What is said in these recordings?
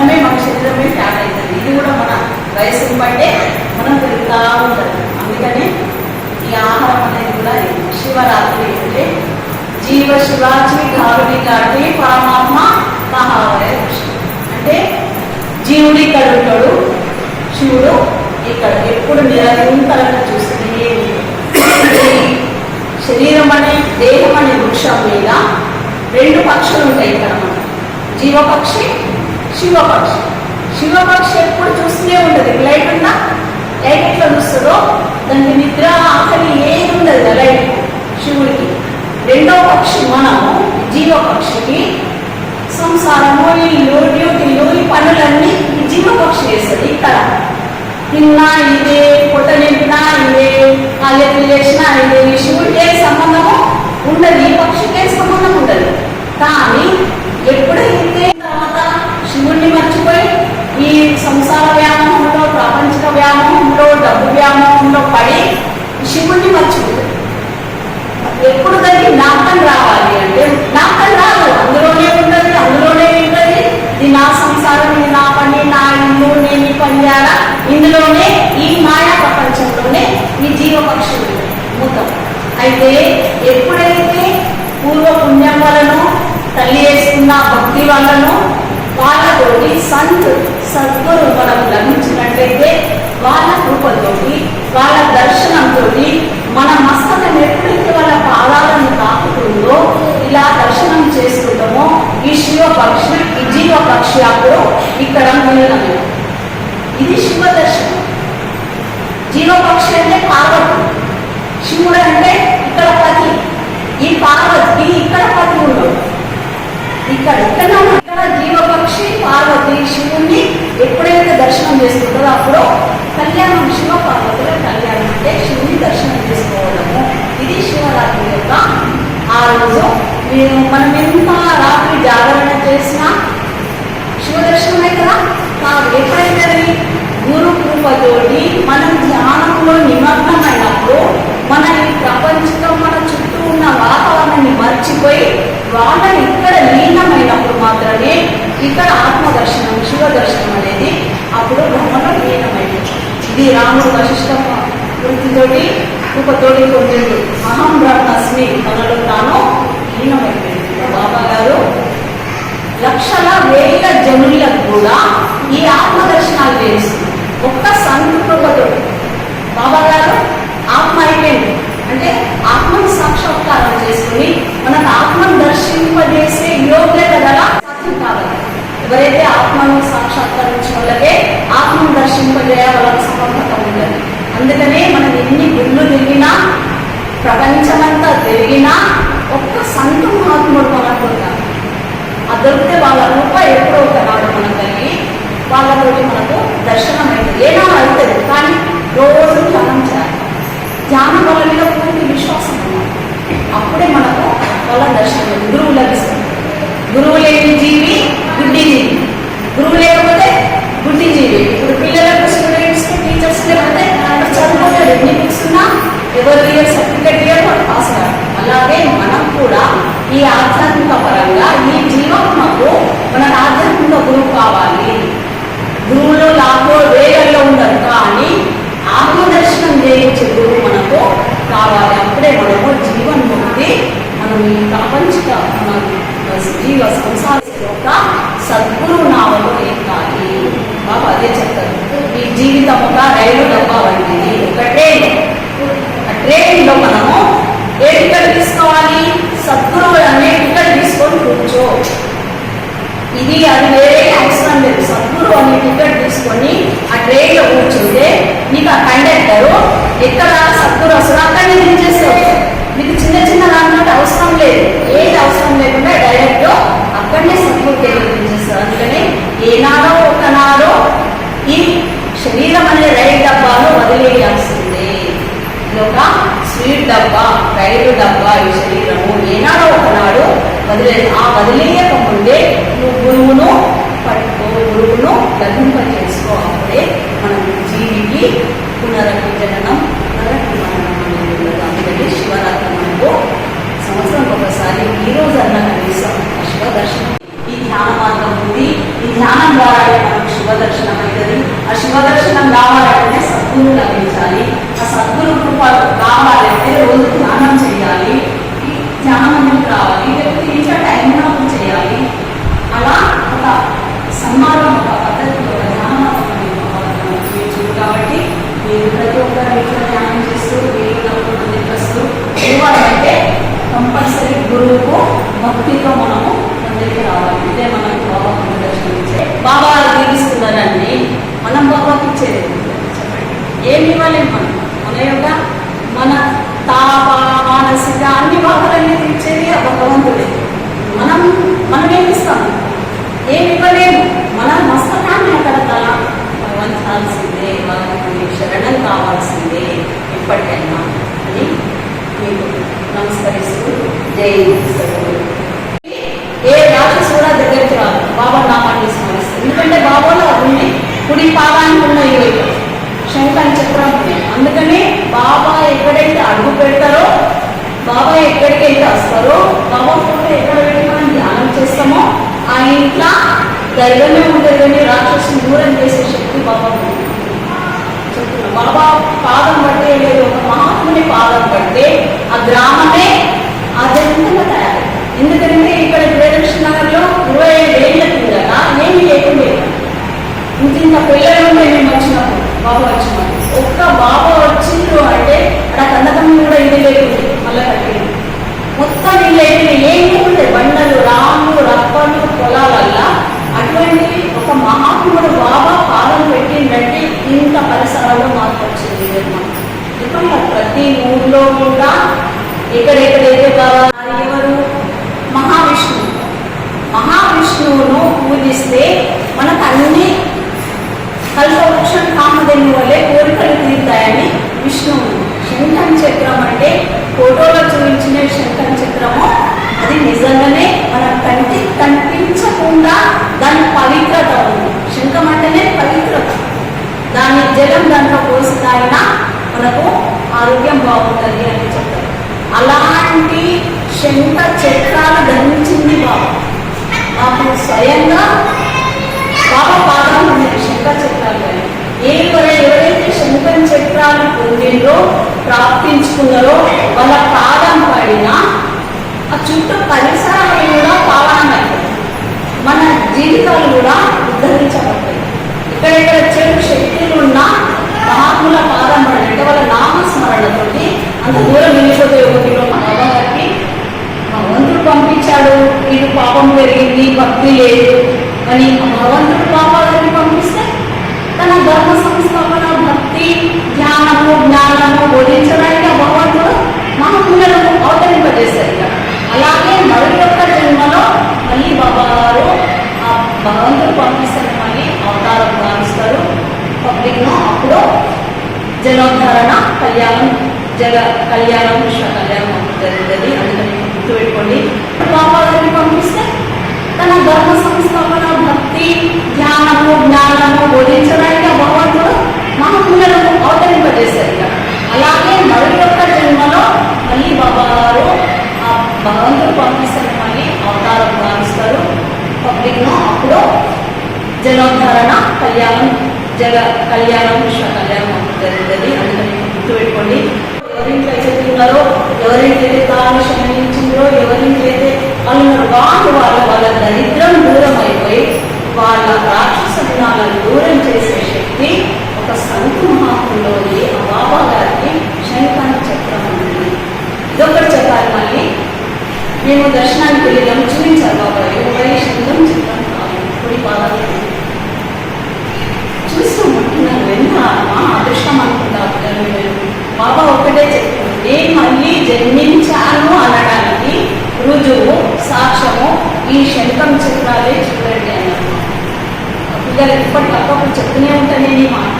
మనమే మన శరీరమే ఫ్యాట్ అవుతుంది. ఇది కూడా మన వయసు బట్టే మనం పెరుగుతూ ఉంటుంది. అందుకని ఈ ఆహారం అనేది కూడా శివరాత్రి అంటే జీవ శివాజీ గారుడి కాటి పరమాత్మ మహావయ అంటే జీవుడు ఇక్కడ ఉంటాడు శివుడు ఇక్కడ. ఎప్పుడు నిరంతరంగా చూస్తూనే శరీరం అనే దేహం అనే వృక్షం మీద రెండు పక్షులు ఉంటాయి ఇక్కడ మనకు. జీవపక్షి శివపక్షి. శివపక్షి ఎప్పుడు చూస్తూనే ఉంటుంది. లైట్ ఉందా లైట్ ఎట్లా చూస్తుందో దానికి నిద్ర ఆకలి ఏది ఉండదు కదా లైట్ శివుడికి. రెండో పక్షి మనము జీవపక్షికి సంసారము ఇల్లు డ్యూటీలు ఈ పనులన్నీ ఈ జీవపక్షి చేస్తుంది ఇక్కడ. తిన్నా ఇదే పొట్ట నింపినా ఇదే కాళ్ళు చేసినా ఇదే. ఈ శివుడికి ఏ సంబంధము ఉండదు ఈ పక్షికి ఏ సంబంధం ఉండదు. కానీ ఎప్పుడైతే శివుణ్ణి మర్చిపోయి ఈ సంసార వ్యామోహంలో ప్రాపంచిక వ్యామోహంలో డబ్బు వ్యామోహంలో పడి శివుణ్ణి మర్చిపోతుంది ఎప్పుడు దానికి జ్ఞాపకం రావాలి అంటే జ్ఞాపకం రాదు అందులోనే ఉంటుంది అందులోనే ఉంటుంది ఇది నా సంసారం ఇది నా పని నా ఇల్లు నేను ఈ పని చేయాలా? ఇందులోనే ఈ మాయా ప్రపంచంలోనే ఈ జీవపక్షులు మూతం అయితే ఎప్పుడైతే పూర్వ పుణ్యం వలన తల్లి వేసుకున్న భక్తి వలనో వాళ్ళతోటి సంత్ సద్గురు మనం లభించినట్లయితే వాళ్ళ కృపతోటి వాళ్ళ దర్శనంతో మన మస్తకం ఎప్పుడైతే వాళ్ళ పాదాలను తాకుతుందో ఇలా దర్శనం చేసుకుంటామో ఈ శివపక్ష ఈ జీవపక్షి ఇక్కడ మిగిలినది ఇది శివ దర్శనం. జీవపక్షి అంటే పార్వతి. శివుడు అంటే ఇక్కడ పతి. ఈ పార్వతి ఇక్కడ పతి ఉండవు ఇక్కడ ఇక్కడ ఇక్కడ జీవపక్షి పార్వతి శివుణ్ణి ఎప్పుడైతే దర్శనం చేసుకుంటారు అప్పుడు కళ్యాణం శివ పార్వతుల కళ్యాణం అంటే శివుని దర్శనం చేసుకోవడము. ఇది శివరాత్రి యొక్క ఆ రోజు. మీరు మనం ఎంత రాత్రి జాగరణ చేసినా శివ దర్శనం కదా కాదు ఎప్పుడైతే గురు కృపతోటి మనం ధ్యానంలో నిమగ్నమైనప్పుడు మన ఈ ప్రపంచంలో మన చుట్టూ ఉన్న వాతావరణాన్ని మర్చిపోయి వాళ్ళని ఇక్కడ లీనమైనప్పుడు మాత్రమే ఇక్కడ ఆత్మదర్శనం శివ దర్శనం అనేది అప్పుడు బ్రహ్మలో లీనమైంది ఇది రాముడు వశిష్ట వృత్తితోటి కుప్పతోటి పొందింది అహం బ్రహ్మస్మి తనలో తాను లీనమైపోయింది బాబా గారు లక్షల వేల జనులకు కూడా ఈ ఆత్మదర్శనాలు చేస్తుంది ఒక్క సంకృపతో బాబా గారు ఆత్మ అయిపోయింది. అంటే ఆత్మను సాక్షాత్కారం చేసుకుని మనకు ఆత్మను దర్శింపజేసే యోగ్యత గల సాధ్యం కావాలి. ఎవరైతే ఆత్మను సాక్షాత్కరించిన వాళ్ళకే ఆత్మను దర్శింపజేయ వాళ్ళకి సమర్థత ఉండదు అందుకనే మనం ఎన్ని గుళ్ళు తిరిగినా ప్రపంచమంతా తిరిగి ఒక్క సంత మహాత్ముడు మనకు ఉన్నారు ఆ దొరికితే వాళ్ళ రూప ఎప్పుడో ఒక నాడు మనం కలిగి వాళ్ళతోటి మనకు దర్శనం అవుతుంది ఏదో అవుతుంది కానీ రోజు ధ్యానం చేయాలి ధ్యానం వాళ్ళ మీద పూర్తి విశ్వాసం ఉండాలి అప్పుడే మనకు వాళ్ళ దర్శనం గురువు లభిస్తుంది గురువు లేని జీవి గుడ్డి జీవి గురువు లేకపోతే గుడ్డి జీవి ఇప్పుడు పిల్లలకు స్టూడెంట్స్కి టీచర్స్ లేకపోతే చదువుకోలేదు ఎన్ని బుక్స్ ఉన్నా ఎవరు ఇయర్ సర్టిఫికెట్ ఇయర్ వాళ్ళు పాస్ అలాగే మనం కూడా ఈ ఆధ్యాత్మిక పరంగా ఈ జీవనకు మనకు ఆధ్యాత్మిక గురువు కావాలి. గురువులు లాభో వేగంలో ఉండరు కానీ ఆత్మదర్శనం చేయించే గురువు మనకు కావాలి. అప్పుడే మనము జీవన్ముక్తి మనం ఈ ప్రాపంచిక మన జీవ సంసార యొక్క సద్గురు నావలో కానీ బాబు అదే చెప్తారు. ఈ జీవితం ఒక రైలు డబ్బా వంటిది ఒక ట్రైన్ ఆ మనము ఏ టికెట్ తీసుకోవాలి? సద్గురువులు అనే టికెట్ తీసుకొని కూర్చో. ఇది అది వేరే అవసరం లేదు. సద్గురు అనే టికెట్ తీసుకొని ఆ ట్రైన్లో కూర్చుంటే నీకు ఆ కండక్టరు ఎక్కడ సద్గురు అక్కడ నే దించేస్తారు మీకు చిన్న చిన్న దాంట్లో అవసరం లేదు అవసరం లేకుండా డైరెక్ట్ అక్కడనే సద్గురు దగ్గర దించేస్తారు అందుకని ఏనాడో ఒకనాడో ఈ శరీరం అనే రైలు డబ్బాను వదిలేయాల్సిందే ఇది ఒక స్వీట్ డబ్బా రైలు డబ్బా ఈ శరీరము ఏనాడో ఒకనాడు వదిలే ఆ వదిలేయకముందే నువ్వు గురువును పట్టుకో గురువును లభింప చేసుకో అప్పుడే మనం జీవికి పునరభిజనం పునరభిమరణం అందుకని శివరాత్రి మనకు సంవత్సరం ఒకసారి ఈ రోజు అన్న కనీసం ఆ శివ దర్శనం ఈ ధ్యాన మార్గం ఉంది. ఈ ధ్యానం ద్వారా మనకు శివ దర్శనం అవుతుంది ఆ శివ దర్శనం కావాలంటే సద్గురు లభించాలి. ఆ సద్గురు కృప కావాలంటే రోజు ధ్యానం చేయాలి. ఈ ధ్యానం రావాలి లేకపోతే ఇంకా టైం కూడా చేయాలి. అలా ఒక సన్మార్గం ఒక పద్ధతి ఒక ధ్యానం చేయొచ్చు కాబట్టి మీరు ప్రతి ఒక్కరు ఇంట్లో ధ్యానం చేస్తూ వీళ్ళు నిద్రస్తూ ఇవ్వాలంటే కంపల్సరీ గురువుకు భక్తితో మనము అందరికీ రావాలి ఇదే మనకు బాబా మన దర్శనం ఇచ్చే బాబా దీవిస్తున్నారండి మనం బాబాకి ఇచ్చేది ఏంటి? చెప్పండి ఏమి ఇవ్వలేము మనం మన యొక్క మన తాప మానసిక అన్ని బాధలన్నీ తీర్చేది ఆ భగవంతుడే మనం మనం ఏమి ఇస్తాం ఏమి ఇవ్వలేము మన మస్తకాన్ని అక్కడ తల వంచాల్సిందే వారికి శరణం కావాల్సిందే ఎప్పటికైనా అని మీకు నమస్కరిస్తూ జై సద్గురు. ఏ రాక్షసు కూడా దగ్గరికి రాదు బాబా నామాన్ని స్మరిస్తుంది ఎందుకంటే బాబాలో అది ఉంది కుడి పాదానికి ఉన్న ఇరవై శంకర్ చక్రం ఉంది అందుకనే బాబా ఎక్కడైతే అడుగు పెడతారో బాబా ఎక్కడికైతే వస్తారో బాబా ఫోటో ఎక్కడ పెట్టి మనం ధ్యానం చేస్తామో ఆ ఇంట్లో ధైర్యమే ఉంటుంది కానీ రాక్షసుని దూరం చేసే శక్తి బాబా ఉంది. చెప్తున్నా బాబా పాదం పట్టే లేదు ఒక మహాత్ముని పాదం పట్టే ఆ గ్రామమే ఆధ్యాత్మికంగా తయారు ఎందుకంటే ఇక్కడ ప్రియదర్శన నగర్లో ఇరవై ఐదు ఏళ్ళ కిందట ఏమీ లేకుండా ఇంత ఇంత పిల్లలు ఉండే మేము వచ్చినప్పుడు బాబా వచ్చినప్పుడు ఒక్క బాబా వచ్చిండ్రు అంటే అక్కడ కందకం కూడా ఇది లేకుండే మళ్ళీ కట్టింది మొత్తం ఇల్లు అయిపోయి ఏం లేకుండే బండలు రాళ్ళు రప్పలు పొలాలల్లా అటువంటి ఒక మహాత్ముడు బాబా పాదం పెట్టిందంటే ఇంత పరిసరాల్లో మార్పు వచ్చింది ఇప్పుడు ప్రతి ఊర్లో కూడా ఎక్కడెక్కడైతే బాబా ఎవరు మహావిష్ణువు విష్ణువును పూజిస్తే మనకు అన్ని కల్పవృక్షం కామధేను వల్లే కోరికలు తీరుతాయని విష్ణువు. శంఖం చక్రం అంటే ఫోటోలో చూపించిన శంఖం చక్రము. అది నిజంగానే మన కంటి కనిపించకుండా దాని పవిత్రత ఉంది. శంఖం అంటేనే పవిత్రత. దాని జలం దాంట్లో పోసి తాగినా మనకు ఆరోగ్యం బాగుంటుంది అని చెప్తారు. అలాంటి శంఖ చక్రాలు ధరించింది బాబు. నాకు స్వయంగా బాబా పాదం శంకర చక్రాలు అని ఎవరైతే శంకర చక్రాలు పొందిందో ప్రాప్తించుకున్నారో వాళ్ళ పాదం పడినా ఆ చుట్టూ పరిసరాలు కూడా పావనమైంది మన జీవితాలు కూడా ఉద్ధరించబడతాయి ఇక్కడెక్కడ చెడు శక్తులు ఉన్నా మహాత్ముల పాదం పడినట్టు అంటే వాళ్ళ నామస్మరణతోటి అంత దూరం వెళ్ళిపోతే ఒకటిలో మా బాబా గారికి భగవంతుడు పంపించాడు. ఇది పాపం పెరిగింది భక్తి లేదు. అని భగవంతుడు పాపాలని పంపిస్తే తన ధర్మ సంస్థాపన భక్తి ధ్యానము జ్ఞానము బోధించడానికి ఆ భగవంతుడు మహాత్ములను అవతరింపజేశారు అలాగే మరొక యొక్క జన్మలో మళ్ళీ బాబా గారు ఆ భగవంతుడు పంపిస్తారు మళ్ళీ అవతారం భావిస్తారు పబ్లిక్ను అప్పుడు జనోద్ధరణ కళ్యాణం జగ కళ్యాణం కృష్ణ కళ్యాణం జరుగుతుంది. గుర్తుపెట్టుకోండి బాబాగారిని పంపిస్తే తన ధర్మ సంస్థాపన భక్తి ధ్యానము జ్ఞానము బోధించడానికి ఆ భగవంతుడు మహాత్ములను అవతరింపజేశారు ఇక్కడ. అలాగే మరొక యొక్క జన్మలో మళ్ళీ బాబా గారు ఆ భగవంతుడు పంపిస్తారు మళ్ళీ అవతారం భావిస్తారు పబ్లిక్ను అప్పుడు జనోద్ధరణ కళ్యాణం జగ కళ్యాణం విశ్వ కళ్యాణం జరుగుతుంది. అందుకని గుర్తుపెట్టుకోండి ఎవరింట్లో అయితే ఉన్నారో ఎవరైతే తాను క్షమించిందో ఎవరింట్లయితే వాళ్ళు వాళ్ళ వాళ్ళ దరిద్రం దూరం అయిపోయి వాళ్ళ రాక్షస గుణాలను దూరం చేసే శక్తి ఒక సంతు మహాత్ములోని ఆ బాబా గారికి శంఖాన్ని చక్రం ఉంది ఇదొకటి చెప్పాలి మళ్ళీ మేము దర్శనానికి వెళ్ళాము చూపించారు బాబా ఇరవై శంఖం చక్రం కావాలి కుడి పాదాలు చూస్తూ ఉంటున్నాను విన్నా మా అదృష్టం అనుకుంటా పిల్లలు వీళ్ళు. బాబా ఒకటే చెప్తుంది నేను మళ్ళీ జన్మించాను అనడానికి రుజువు సాక్ష్యము ఈ శంఖం చిత్రాలే చూడండి అన్నారు ఆ పిల్లలు ఇప్పటికప్పుడు చెప్తూనే ఉంటానే నేను మాట.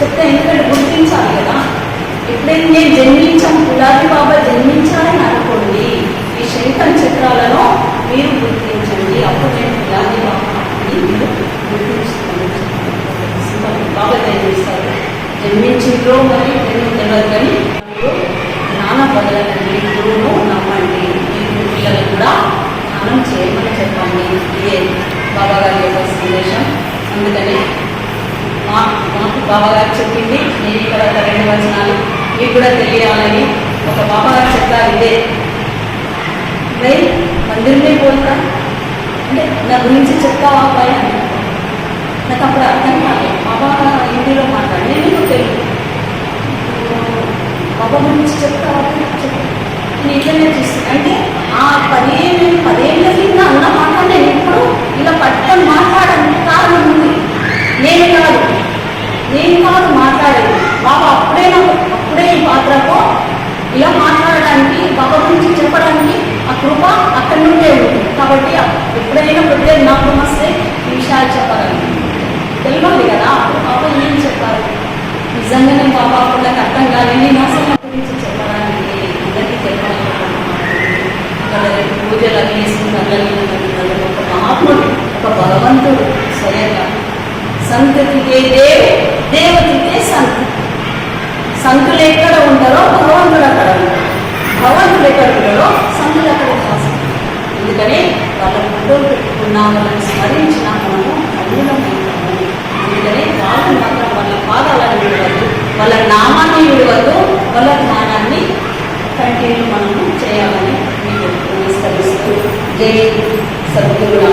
చెప్తే ఎందుకంటే గుర్తించాలి కదా. ఎప్పుడైతే నేను జన్మించాను గులాబీ బాబా జన్మించాలని అనుకోండి ఈ శంకర చిత్రాలలో మీరు గుర్తించండి. అప్పుడు నేను గులాబీ బాబా అని మీరు గుర్తించుకోండి బాబా జన్మిస్తారు జన్మించిందో మరి ఎందుకు తెలియదు కానీ మీరు బదలకండి గురువును నమ్మండి. మీ పిల్లలు కూడా జ్ఞానం చేయమని చెప్పండి. ఇదే బాబా గారి యొక్క సందేశం. అందుకని మా మాకు బాబాగారు చెప్పింది నేను ఇక్కడ ఒక రెండు వచనాలు. మీకు కూడా తెలియాలని ఒక బాబాగారు గారు ఇదే. రై మందిరమే పోతా? అంటే నా గురించి చెప్తావా అబ్బాయి? అని నాకు అప్పుడు అర్థం కాలేదు బాబా హిందీలో మాట్లాడి నేను తెలుగు బాబా గురించి చెప్తావా చెప్పు. నేను ఇట్లనే చూస్తాను అంటే ఆ పదేళ్ళు పదేళ్ళ కింద అన్న మాట్లాడే నేను ఇప్పుడు ఇలా పట్టం మాట్లాడను? కారణం ఉంది నేను కాదు. నేను కాదు మాట్లాడేది. బాబా అప్పుడే నాకు అప్పుడే ఈ పాత్రతో ఇలా మాట్లాడడానికి బాబా గురించి చెప్పడానికి ఆ కృప అక్కడి నుండే ఉంది. కాబట్టి ఎప్పుడైనా ప్రతి నాకు వస్తే ఈ విషయాలు చెప్పాలని తెలియాలి కదా అప్పుడు బాబా ఏం చెప్పారు నిజంగానే బాబా అప్పుడు నాకు అర్థం కాలేదు నేను అసలు నా గురించి చెప్పడానికి అందరికీ చెప్పాలనుకుంటున్నాను వాళ్ళ రేపు పూజలు అవి చేసుకుంటారు ఒక మహాత్ముడు ఒక భగవంతుడు స్వయంగా సంతతికే దేవ్ దేవతికే సంత్ సంతులు ఎక్కడ ఉంటారో భగవంతుడు అక్కడ ఉంటారు భగవంతుడు ఎక్కడ ఉంటారో సంతులు అక్కడ ఉంటారు అందుకని వాళ్ళ ఫోటోలు స్మరించిన మనము అనుగుణమైనాము అందుకని వాళ్ళు మాత్రం వాళ్ళ పాదాలను విడవద్దు వాళ్ళ నామాన్ని విడవద్దు వాళ్ళ జ్ఞానాన్ని కంటిన్యూ మనము చేయాలని మీకు నమస్కరిస్తూ జై సద్గురు